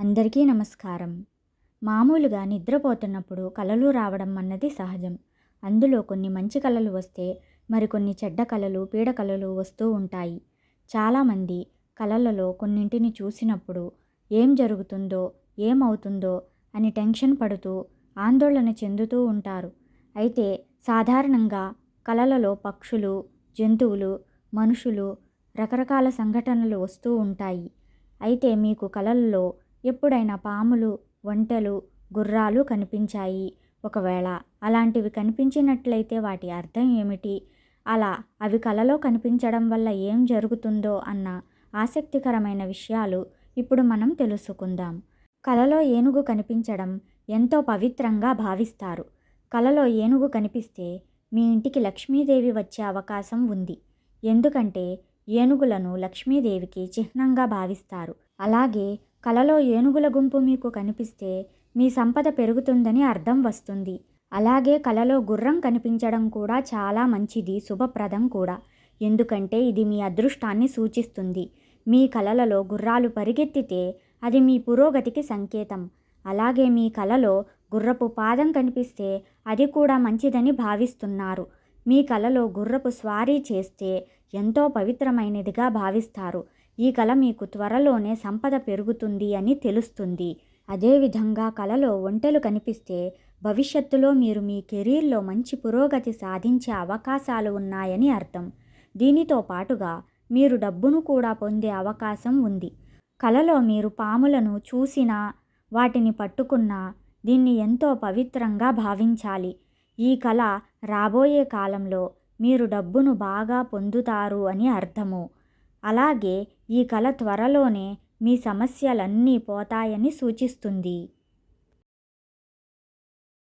అందరికీ నమస్కారం. మామూలుగా నిద్రపోతున్నప్పుడు కలలు రావడం అన్నది సహజం. అందులో కొన్ని మంచి కలలు వస్తే మరికొన్ని చెడ్డ కలలు పీడ కలలు వస్తూ ఉంటాయి. చాలామంది కలలలో కొన్నింటిని చూసినప్పుడు ఏం జరుగుతుందో ఏమవుతుందో అని టెన్షన్ పడుతూ ఆందోళన చెందుతూ ఉంటారు. అయితే సాధారణంగా కలలలో పక్షులు జంతువులు మనుషులు రకరకాల సంఘటనలు వస్తూ ఉంటాయి. అయితే మీకు కలల్లో ఎప్పుడైనా పాములు ఒంటెలు గుర్రాలు కనిపించాయి ఒకవేళ. అలాంటివి కనిపించినట్లయితే వాటి అర్థం ఏమిటి? అలా అవి కలలో కనిపించడం వల్ల ఏం జరుగుతుందో అన్న ఆసక్తికరమైన విషయాలు ఇప్పుడు మనం తెలుసుకుందాం. కలలో ఏనుగు కనిపించడం ఎంతో పవిత్రంగా భావిస్తారు. కలలో ఏనుగు కనిపిస్తే మీ ఇంటికి లక్ష్మీదేవి వచ్చే అవకాశం ఉంది. ఎందుకంటే ఏనుగులను లక్ష్మీదేవికి చిహ్నంగా భావిస్తారు. అలాగే కలలో ఏనుగుల గుంపు మీకు కనిపిస్తే మీ సంపద పెరుగుతుందని అర్థం వస్తుంది. అలాగే కలలో గుర్రం కనిపించడం కూడా చాలా మంచిది శుభప్రదం కూడా. ఎందుకంటే ఇది మీ అదృష్టాన్ని సూచిస్తుంది. మీ కలలలో గుర్రాలు పరిగెత్తితే అది మీ పురోగతికి సంకేతం. అలాగే మీ కలలో గుర్రపు పాదం కనిపిస్తే అది కూడా మంచిదని భావిస్తున్నారు. మీ కలలో గుర్రపు స్వారీ చేస్తే ఎంతో పవిత్రమైనదిగా భావిస్తారు. ఈ కళ మీకు త్వరలోనే సంపద పెరుగుతుంది అని తెలుస్తుంది. అదేవిధంగా కలలో ఒంటెలు కనిపిస్తే భవిష్యత్తులో మీరు మీ కెరీర్లో మంచి పురోగతి సాధించే అవకాశాలు ఉన్నాయని అర్థం. దీనితో పాటుగా మీరు డబ్బును కూడా పొందే అవకాశం ఉంది. కలలో మీరు పాములను చూసినా వాటిని పట్టుకున్నా దీన్ని ఎంతో పవిత్రంగా భావించాలి. ఈ కళ రాబోయే కాలంలో మీరు డబ్బును బాగా పొందుతారు అని అర్థము. అలాగే ఈ కళ త్వరలోనే మీ సమస్యలన్నీ పోతాయని సూచిస్తుంది.